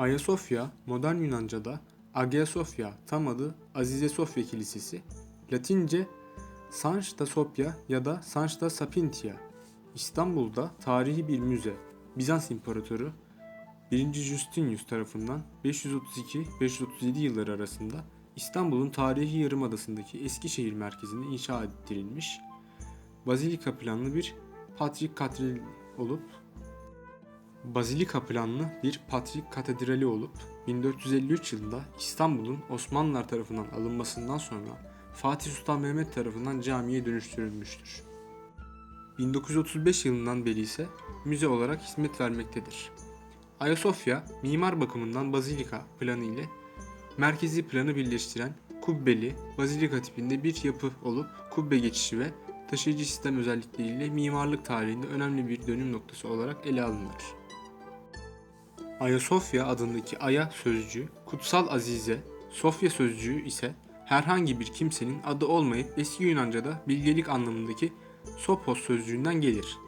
Ayasofya, modern Yunanca'da Hagia Sophia, tam adı Azize Sofya Kilisesi, Latince Sansta Sophia ya da Sansta Sapintia. İstanbul'da tarihi bir müze. Bizans İmparatoru 1. Justinius tarafından 532-537 yılları arasında İstanbul'un tarihi yarımadasındaki Eskişehir merkezinde inşa ettirilmiş bazilika planlı bir Patrik Katedrali olup Bazilika planlı bir Patrik Katedrali olup 1453 yılında İstanbul'un Osmanlılar tarafından alınmasından sonra Fatih Sultan Mehmet tarafından camiye dönüştürülmüştür. 1935 yılından beri ise müze olarak hizmet vermektedir. Ayasofya, mimar bakımından bazilika planı ile merkezi planı birleştiren kubbeli, bazilika tipinde bir yapı olup kubbe geçişi ve taşıyıcı sistem özellikleriyle mimarlık tarihinde önemli bir dönüm noktası olarak ele alınır. Ayasofya adındaki Aya sözcüğü, kutsal azize, Sofya sözcüğü ise herhangi bir kimsenin adı olmayıp eski Yunanca'da bilgelik anlamındaki Sopos sözcüğünden gelir.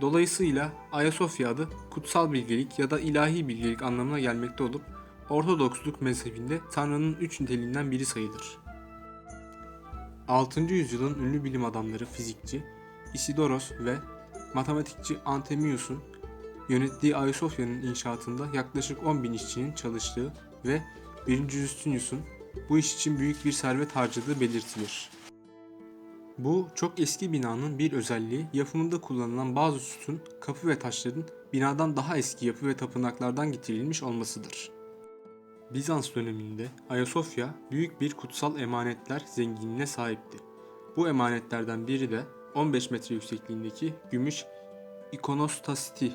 Dolayısıyla Ayasofya adı kutsal bilgelik ya da ilahi bilgelik anlamına gelmekte olup Ortodoksluk mezhebinde Tanrı'nın üç niteliğinden biri sayılır. 6. yüzyılın ünlü bilim adamları fizikçi Isidoros ve matematikçi Antemius'un yönettiği Ayasofya'nın inşaatında yaklaşık 10 bin işçinin çalıştığı ve 1. Justinius'un bu iş için büyük bir servet harcadığı belirtilir. Bu çok eski binanın bir özelliği yapımında kullanılan bazı sütun, kapı ve taşların binadan daha eski yapı ve tapınaklardan getirilmiş olmasıdır. Bizans döneminde Ayasofya büyük bir kutsal emanetler zenginliğine sahipti. Bu emanetlerden biri de 15 metre yüksekliğindeki gümüş ikonostasti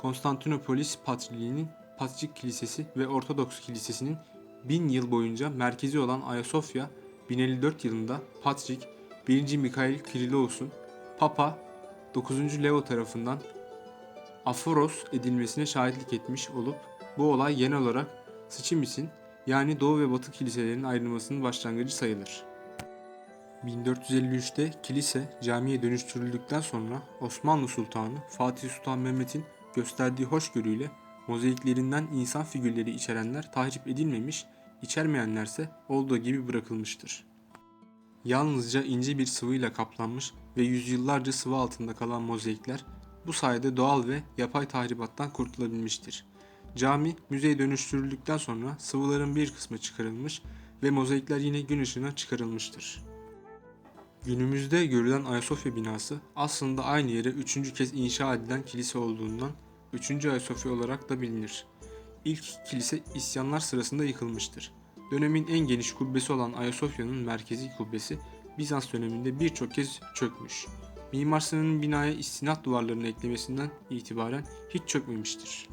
Konstantinopolis Patriliği'nin Patrik Kilisesi ve Ortodoks Kilisesi'nin bin yıl boyunca merkezi olan Ayasofya 1054 yılında Patrik 1. Mikail Kirilous'un Papa 9. Leo tarafından aforos edilmesine şahitlik etmiş olup bu olay genel olarak Sıçimis'in yani Doğu ve Batı kiliselerinin ayrılmasının başlangıcı sayılır. 1453'te kilise camiye dönüştürüldükten sonra Osmanlı Sultanı Fatih Sultan Mehmet'in gösterdiği hoşgörüyle mozaiklerinden insan figürleri içerenler tahrip edilmemiş, içermeyenlerse olduğu gibi bırakılmıştır. Yalnızca ince bir sıvıyla kaplanmış ve yüzyıllarca sıvı altında kalan mozaikler bu sayede doğal ve yapay tahribattan kurtulabilmiştir. Cami müzeye dönüştürüldükten sonra sıvıların bir kısmı çıkarılmış ve mozaikler yine gün ışığına çıkarılmıştır. Günümüzde görülen Ayasofya binası aslında aynı yere üçüncü kez inşa edilen kilise olduğundan 3. Ayasofya olarak da bilinir. İlk kilise isyanlar sırasında yıkılmıştır. Dönemin en geniş kubbesi olan Ayasofya'nın merkezi kubbesi Bizans döneminde birçok kez çökmüş. Mimar binaya istinat duvarlarını eklemesinden itibaren hiç çökmemiştir.